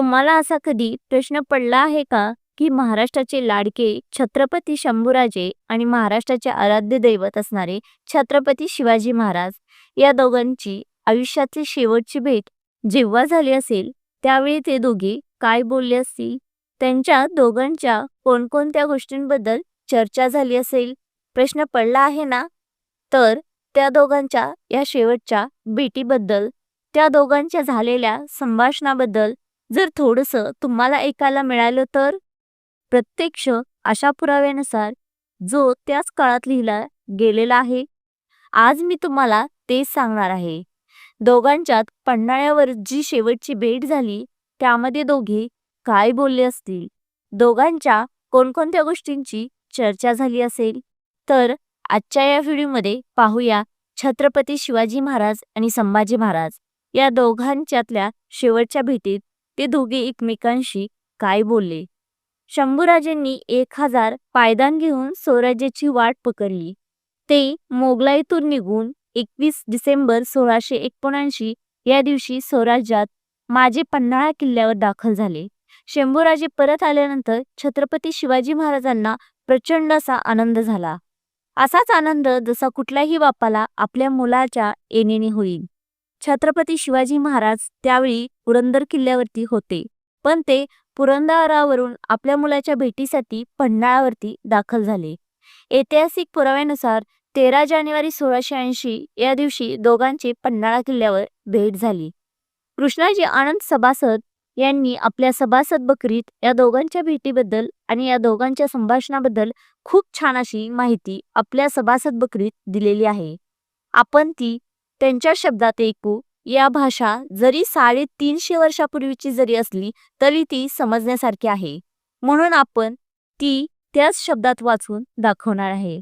तुम्हाला असा कधी प्रश्न पडला आहे का की महाराष्ट्राचे लाडके छत्रपती शंभूराजे आणि महाराष्ट्राचे आराध्य दैवत असणारे छत्रपती शिवाजी महाराज या दोघांची आयुष्यातली शेवटची भेट जेव्हा झाली असेल त्यावेळी ते दोघे काय बोलले असतील? त्यांच्या दोघांच्या कोणकोणत्या गोष्टींबद्दल चर्चा झाली असेल? प्रश्न पडला आहे ना? तर त्या दोघांच्या या शेवटच्या भेटीबद्दल त्या दोघांच्या झालेल्या संभाषणाबद्दल जर थोडंसं तुम्हाला ऐकायला मिळालं तर? प्रत्यक्ष अशा पुराव्यानुसार जो त्याच काळात लिहिला गेलेला आहे. आज मी तुम्हाला तेच सांगणार आहे. दोघांच्यात पन्हाळ्यावर जी शेवटची भेट झाली त्यामध्ये दोघे काय बोलले असतील? दोघांच्या कोणकोणत्या गोष्टींची चर्चा झाली असेल? तर आजच्या या व्हिडिओमध्ये पाहूया छत्रपती शिवाजी महाराज आणि संभाजी महाराज या दोघांच्यातल्या शेवटच्या भेटीत ते दोघे एकमेकांशी काय बोलले? शंभूराजेंनी एक हजार पायदान घेऊन स्वराज्याची वाट पकडली. ते मोगलाईतून निघून एकवीस डिसेंबर सोळाशे एकोणऐंशी या दिवशी स्वराज्यात माझे पन्हाळा किल्ल्यावर दाखल झाले. शंभूराजे परत आल्यानंतर छत्रपती शिवाजी महाराजांना प्रचंड असा आनंद झाला. असाच आनंद जसा कुठल्याही बापाला आपल्या मुलाच्या येणेने होईल. छत्रपती शिवाजी महाराज त्यावेळी पुरंदर किल्ल्यावरती होते. पण ते पुरंदरावरून आपल्या मुलाच्या भेटीसाठी पन्हाळावरती दाखल झाले. ऐतिहासिक पुराव्यानुसार तेरा जानेवारी सोळाशे ऐंशी या दिवशी दोघांची पन्हाळा किल्ल्यावर भेट झाली. कृष्णाजी आनंद सभासद यांनी आपल्या सभासद बकरीत या दोघांच्या भेटीबद्दल आणि या दोघांच्या संभाषणाबद्दल खूप छान अशी माहिती आपल्या सभासद बकरीत दिलेली आहे. आपण ती त्यांच्या शब्दात ऐकू या भाषा जरी साडेतीनशे वर्षापूर्वीची जरी असली तरी ती समजण्यासारखी आहे. म्हणून आपण ती त्याच शब्दात वाचून दाखवणार आहे.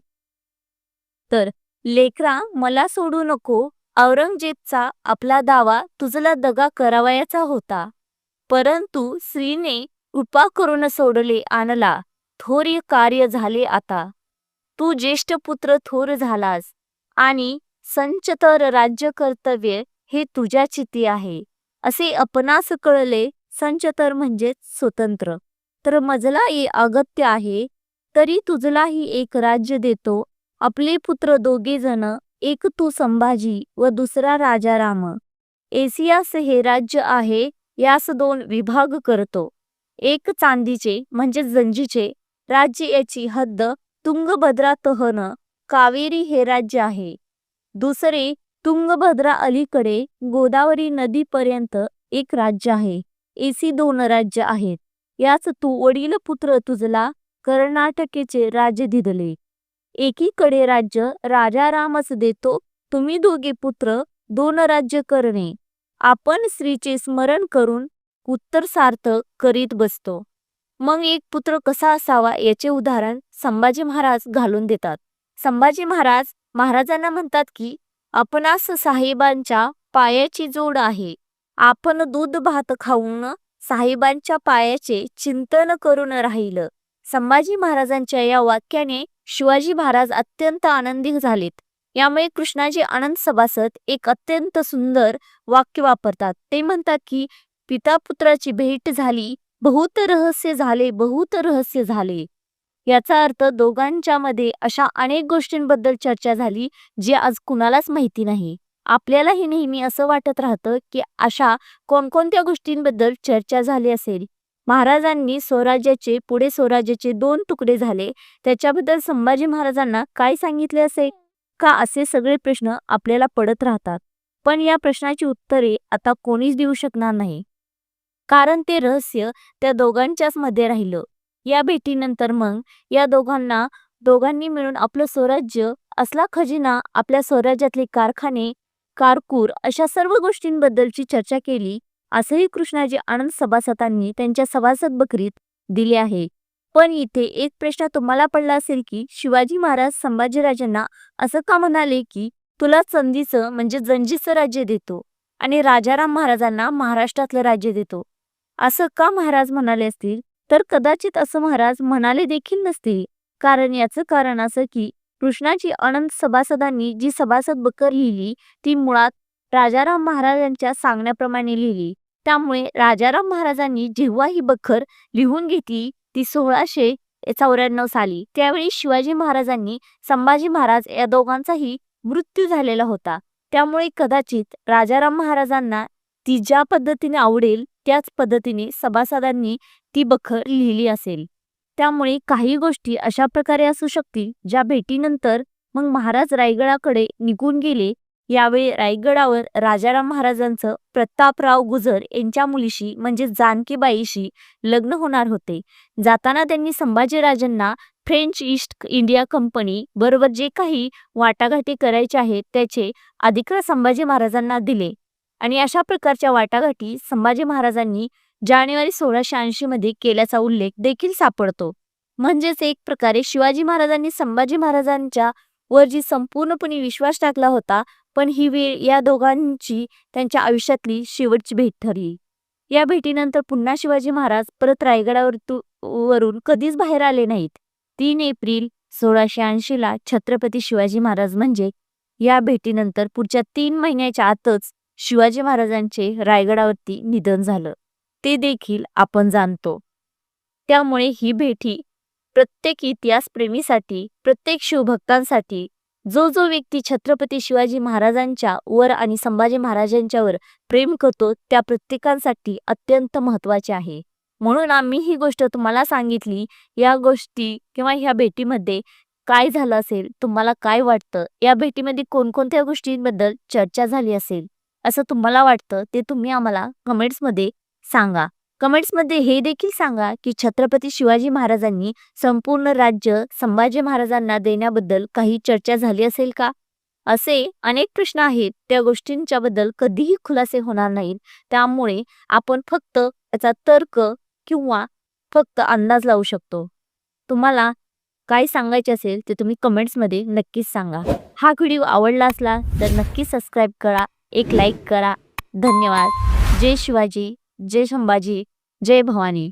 तर लेकरा मला सोडू नको. औरंगजेबचा आपला दावा तुझला दगा करावयाचा होता. परंतु स्त्रीने कृपा करून सोडले आणला. थोर कार्य झाले आता. तू ज्येष्ठ पुत्र थोर झालास. आणि संचतर राज्य कर्तव्य हे तुझ्या चिती आहे. असे अपनास कळले संच तर म्हणजे स्वतंत्र. तर मजला ये अगत्य आहे तरी तुझलाही एक राज्य देतो. आपले पुत्र दोघे जण एक तू संभाजी व दुसरा राजा राम. एसियास हे राज्य आहे यास दोन विभाग करतो. एक चांदीचे म्हणजे जंजीचे राज्य याची हद्द तुंगभद्रा तहन कावेरी हे राज्य आहे. दुसरे तुंगभद्रा अलीकडे गोदावरी नदीपर्यंत एक राज्य आहे. एसी दोन राज्य आहेत. याच तू वडील पुत्र तुझला कर्नाटकेचे राज्य दिदले एकीकडे राज्य राजारामच देतो तुम्ही दोघे पुत्र दोन राज्य करणे. आपण स्त्रीचे स्मरण करून उत्तर सार्थ करीत बसतो. मग एक पुत्र कसा असावा याचे उदाहरण संभाजी महाराज घालून देतात. संभाजी महाराज महाराजांना म्हणतात की आपणास साहेबांच्या पायाची जोड आहे. आपण दूध भात खाऊन साहेबांच्या पायाचे चिंतन करून राहिलं. संभाजी महाराजांच्या या वाक्याने शिवाजी महाराज अत्यंत आनंदी झालेत. यामुळे कृष्णाजी आनंद सभासद एक अत्यंत सुंदर वाक्य वापरतात. ते म्हणतात की पिता पुत्राची भेट झाली बहुत रहस्य झाले बहुत रहस्य झाले. याचा अर्थ दोघांच्या मध्ये अशा अनेक गोष्टींबद्दल चर्चा झाली जी आज कुणालाच माहिती नाही. आपल्यालाही नेहमी असं वाटत राहतं की अशा कोणकोणत्या गोष्टींबद्दल चर्चा झाली असेल. महाराजांनी स्वराज्याचे पुढे स्वराज्याचे दोन तुकडे झाले. त्याच्याबद्दल संभाजी महाराजांना काय सांगितले असेल का असे सगळे प्रश्न आपल्याला पडत राहतात? पण या प्रश्नाची उत्तरे आता कोणीच देऊ शकणार नाही. कारण ते रहस्य त्या दोघांच्याच मध्ये राहिलं. या भेटीनंतर मग या दोघांना दोघांनी मिळून आपलं स्वराज्य असला खजिना आपल्या स्वराज्यातले कारखाने कारकूर अशा सर्व गोष्टींबद्दलची चर्चा केली. असंही कृष्णाजी आनंद सभासदांनी त्यांच्या सभासद बकरीत दिले आहे. पण इथे एक प्रश्न तुम्हाला पडला असेल की शिवाजी महाराज संभाजीराजांना असं का म्हणाले की तुला संधीचं म्हणजे जंजीचं राज्य देतो आणि राजाराम महाराजांना महाराष्ट्रातलं राज्य देतो? असं का महाराज म्हणाले असतील? तर कदाचित असं महाराज म्हणाले देखील नसतील. कारण याचं कारण असं की कृष्णाची अनंत सभासदांनी जी सभासद बकर लिहिली ती मुळात राजाराम महाराजांच्या सांगण्याप्रमाणे लिहिली. त्यामुळे राजाराम महाराजांनी जेव्हा ही बखर लिहून घेतली ती सोळाशे चौऱ्याण्णव साली. त्यावेळी शिवाजी महाराजांनी संभाजी महाराज या दोघांचाही मृत्यू झालेला होता. त्यामुळे कदाचित राजाराम महाराजांना ती ज्या पद्धतीने आवडेल त्याच पद्धतीने सभासदांनी ती बखर लिहिली असेल. त्यामुळे काही गोष्टी अशा प्रकारे असू शकतील ज्या भेटीनंतर मग महाराज रायगडाकडे निघून गेले. यावेळी रायगडावर राजाराम महाराजांचं प्रतापराव गुजर यांच्या मुलीशी म्हणजे जानकीबाईशी लग्न होणार होते. जाताना त्यांनी संभाजीराजांना फ्रेंच ईस्ट इंडिया कंपनी बरोबर जे काही वाटाघाटी करायचे आहेत त्याचे अधिकार संभाजी महाराजांना दिले. आणि अशा प्रकारच्या वाटाघाटी संभाजी महाराजांनी जानेवारी सोळाशे ऐंशी मध्ये केल्याचा उल्लेख देखील सापडतो. म्हणजेच एक प्रकारे शिवाजी महाराजांनी संभाजी महाराजांच्या वर जी संपूर्णपणे विश्वास टाकला होता पण ही वेळ या दोघांची त्यांच्या आयुष्यातली शेवटची भेट ठरली. या भेटीनंतर पुन्हा शिवाजी महाराज परत रायगडावर वरून कधीच बाहेर आले नाहीत. तीन एप्रिल सोळाशे ऐंशी ला छत्रपती शिवाजी महाराज म्हणजे या भेटीनंतर पुढच्या तीन महिन्याच्या आतच शिवाजी महाराजांचे रायगडावरती निधन झालं. ते देखील आपण जाणतो. त्यामुळे ही भेटी प्रत्येक इतिहासप्रेमीसाठी प्रत्येक शिवभक्तांसाठी जो जो व्यक्ती छत्रपती शिवाजी महाराजांच्या वर आणि संभाजी महाराजांच्यावर प्रेम करतो त्या प्रत्येकांसाठी अत्यंत महत्त्वाचे आहे. म्हणून आम्ही ही गोष्ट तुम्हाला सांगितली या गोष्टी किंवा ह्या भेटीमध्ये काय झालं असेल तुम्हाला काय वाटतं या भेटीमध्ये कोणकोणत्या गोष्टींबद्दल चर्चा झाली असेल असं तुम्हाला वाटतं ते तुम्ही आम्हाला कमेंट्समध्ये सांगा. कमेंट्समध्ये हे देखील सांगा की छत्रपती शिवाजी महाराजांनी संपूर्ण राज्य संभाजी महाराजांना देण्याबद्दल काही चर्चा झाली असेल का? असे अनेक प्रश्न आहेत. त्या गोष्टींच्या बद्दल कधीही खुलासे होणार नाहीत. त्यामुळे आपण फक्त त्याचा तर्क किंवा फक्त अंदाज लावू शकतो. तुम्हाला काय सांगायचे असेल ते तुम्ही कमेंट्समध्ये नक्कीच सांगा. हा व्हिडिओ आवडला असला तर नक्की सबस्क्राईब करा. एक लाईक करा. धन्यवाद. जय शिवाजी जय संभाजी जय भवानी.